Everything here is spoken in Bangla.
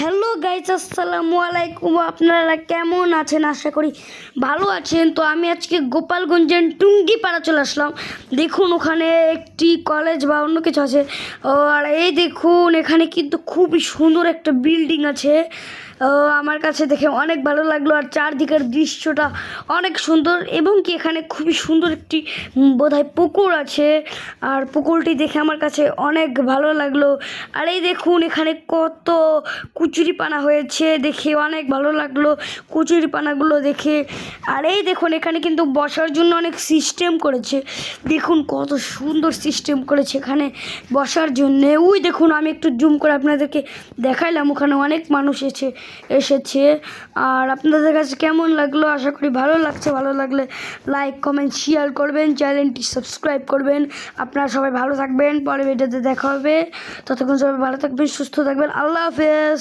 হ্যালো গাইজ আসসালামু আলাইকুম। আপনারা কেমন আছেন? আশা করি ভালো আছেন। তো আমি আজকে গোপালগঞ্জের টুঙ্গিপাড়া চলে আসলাম। দেখুন, ওখানে একটি কলেজ বা অন্য কিছু আছে। আর এই দেখুন, এখানে কিন্তু খুবই সুন্দর একটা বিল্ডিং আছে। আমার কাছে দেখে অনেক ভালো লাগল। আর চারদিকের দৃশ্যটা অনেক সুন্দর এবং কি এখানে খুবই সুন্দর একটি বোধহয় পুকুর আছে। আর পুকুরটি দেখে আমার কাছে অনেক ভালো লাগল। আর এই দেখুন, এখানে কত কুচুরি পানা হয়েছে দেখে অনেক ভালো লাগল। কুচুরি পানাগুলো দেখে। আর এই দেখুন, এখানে কিন্তু বসার জন্য অনেক সিস্টেম করেছে। দেখুন কত সুন্দর সিস্টেম করেছে এখানে বসার জন্যে। ওই দেখুন, আমি একটু জুম করে আপনাদেরকে দেখাইলাম, ওখানে অনেক মানুষ এসে, এসেছে। আর আপনাদের কাছে কেমন লাগল? আশা করি ভালো লাগছে। ভালো লাগলে লাইক কমেন্ট শেয়ার করবেন। চ্যানেলটি সাবস্ক্রাইব করবেন। আপনারা সবাই ভালো থাকবেন। পরে ভিডিওতে দেখা হবে। ততক্ষণ সবাই ভালো থাকবেন, সুস্থ থাকবেন। আল্লাহ হাফেজ।